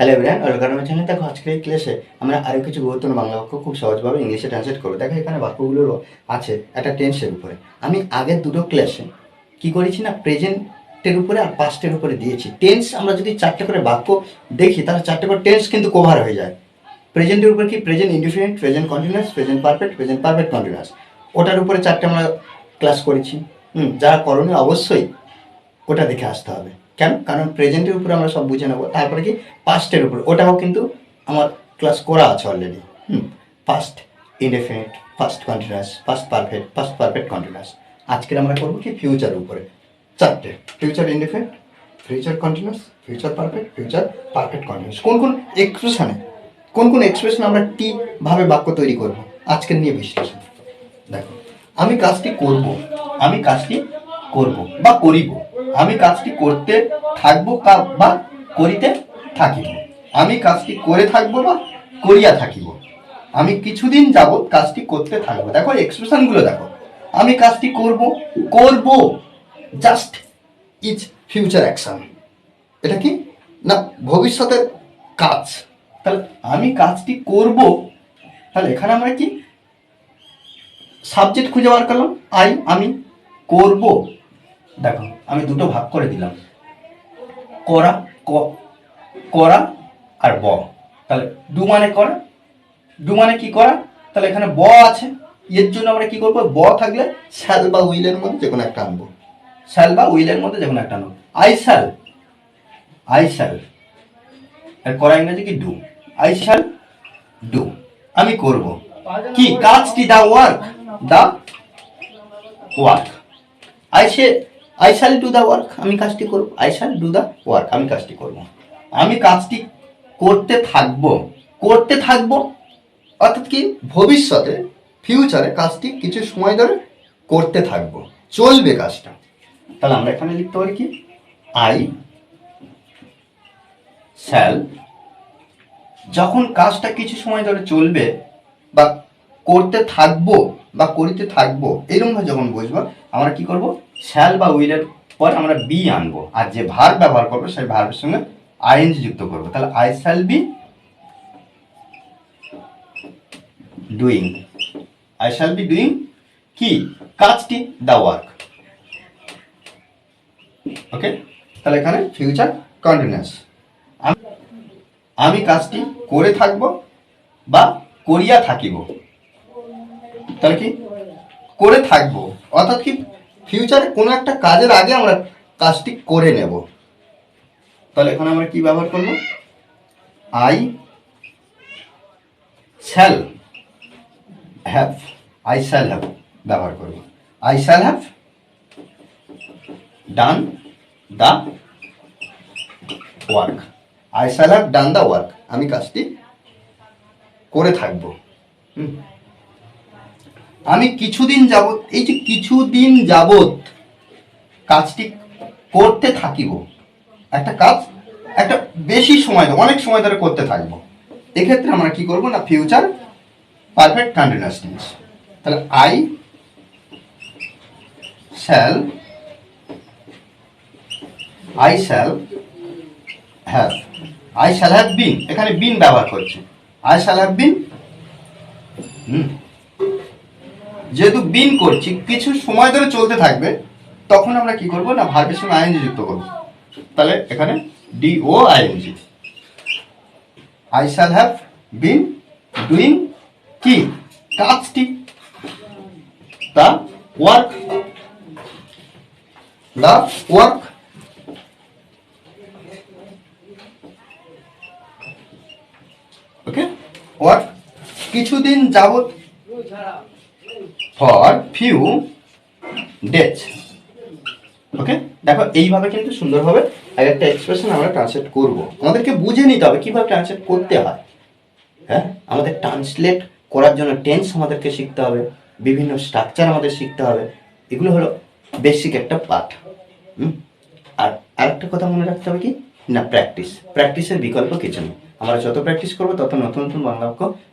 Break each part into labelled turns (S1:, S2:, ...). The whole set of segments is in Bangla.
S1: Hello everyone welcome channel. দেখো, আজকের এই ক্লাসে আমরা আরও কিছু গুরুত্বপূর্ণ বাংলা বাক্য খুব সহজভাবে ইংলিশে ট্রান্সলেট করব। দেখো, এখানে বাক্যগুলোরও আছে একটা টেন্সের উপরে। আমি আগের দুটো ক্লাসে কি করেছি না প্রেজেন্টের উপরে আর পাস্টের উপরে দিয়েছি। টেন্স আমরা যদি চারটে করে বাক্য দেখি, তাহলে চারটে করে টেন্স কিন্তু কভার হয়ে যায়। প্রেজেন্টের উপরে কি? Present indefinite present continuous present perfect present perfect continuous ওটার উপরে চারটে আমরা ক্লাস করেছি। হুম, যারা করণীয় অবশ্যই ওটা দেখে আসতে হবে। কেন? কারণ প্রেজেন্টের উপরে আমরা সব বুঝে নেব। তারপরে কি? পাস্টের উপরে। ওটাও কিন্তু আমার ক্লাস করা আছে অলরেডি হুম? Past indefinite past continuous past perfect past perfect continuous আজকের আমরা করব কি? ফিউচার উপরে। চারটে। Future indefinite future continuous future perfect future perfect continuous কোন কোন এক্সপ্রেশনে কোন কোন এক্সপ্রেশন আমরা কি ভাবে বাক্য তৈরি করব? আজকের নিয়ে বিশ্লেষণ। দেখো, আমি কাজটি করব। আমি কাজটি করব বা করিব। আমি কাজটি করতে থাকব বা করিতে থাকিব। আমি কাজটি করে থাকব বা করিয়া থাকিব। আমি কিছুদিন যাবত কাজটি করতে থাকব। দেখো এক্সপ্রেশনগুলো দেখো। আমি কাজটি করব করব জাস্ট ইজ ফিউচার অ্যাকশন এটা কি? না, ভবিষ্যতের কাজ। তাহলে আমি কাজটি করব, তাহলে এখানে আমরা কি? সাবজেক্ট খুঁজে বার করলাম। আই আমি করব। দেখো আমি দুটো ভাগ করে দিলাম। করা ক- করা আর ব। তাহলে ডু মানে করা ডু মানে কি করা? তাহলে এখানে ব আছে। এর জন্য আমরা কি করব? ব থাকলে শ্যাল বা উইলের মধ্যে যে কোনো একটা আনব। শ্যাল বা উইলের মধ্যে যে কোনো একটা আনব। I shall I shall. আর করা ইংরেজি কি ডু? I shall do. আমি করব। কি? কাজটি the work the work. I say I shall do the work আমি কাজটি করব। I shall do the work আমি কাজটি করব। আমি কাজটি করতে থাকব। করতে থাকব অর্থাৎ কি? ভবিষ্যতে ফিউচারে কাজটি কিছু সময় ধরে করতে থাকব। চলবে কাজটা। তাহলে আমরা এখানে লিখতে পারি কি? আই শ্যাল যখন কাজটা কিছু সময় ধরে চলবে বা করতে থাকব বা করিতে থাকব এরকমভাবে যখন বুঝব আমরা কি করব? শ্যাল বা উইলের পর আমরা বি আনব। আর যে ভার ব্যবহার করব, সেই ভার্বের সঙ্গে আইএনজি যুক্ত করব। তাহলে I shall be doing I shall be doing কি? কাজটি দ্য ওয়ার্ক ওকে তাহলে এখানে ফিউচার কন্টিনিউয়াস আমি কাজটি করে থাকব বা করিয়া থাকিব। তাহলে কি? করে থাকব। অর্থাৎ কি? ফিউচারে কোনো একটা কাজের আগে আমরা কাজটি করে নেব। তাহলে এখানে আমরা কি ব্যবহার করব? I shall have I shall have ব্যবহার করব। I shall have done the work I shall have done the work আমি কাজটি করে থাকব। হুম। আমি কিছুদিন যাবত এই যে কিছুদিন যাবত কাজটি করতে থাকিব, একটা কাজ, একটা বেশি সময় অনেক সময় ধরে করতে থাকব। এক্ষেত্রে আমরা কি করব না ফিউচার পারফেক্ট কন্টিনিউয়াস টেন্স তাহলে I shall I shall have I shall have been এখানে বিন ব্যবহার করছে। আই শ্যাল হ্যাভ বিন হুম যেহেতু বিন করছি, কিছু সময় ধরে চলতে থাকবে, তখন আমরা কি করব না ভার্বের সঙ্গে আইএনজি যুক্ত করব? তাহলে এখানে D O ING I shall have been doing কি? কাজটি। The work the work okay work কিছুদিন যাবত ফর ফিউ ডেজ ওকে দেখো, এইভাবে কিন্তু সুন্দরভাবে এক একটা এক্সপ্রেশন আমরা ট্রান্সলেট করব। আমাদেরকে বুঝে নিতে হবে কীভাবে ট্রান্সলেট করতে হয়। হ্যাঁ? আমাদের ট্রান্সলেট করার জন্য টেন্স আমাদেরকে শিখতে হবে, বিভিন্ন স্ট্রাকচার আমাদের শিখতে হবে। এগুলো হলো বেসিক একটা হুম? আর আরেকটা কথা মনে রাখতে হবে কি? না প্র্যাকটিস প্র্যাকটিসের বিকল্প কিছু নেই। আমরা যত প্র্যাকটিস করব, তত নতুন নতুন বাংলা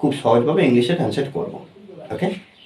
S1: খুব সহজভাবে ইংলিশে ট্রান্সলেট করব। ওকে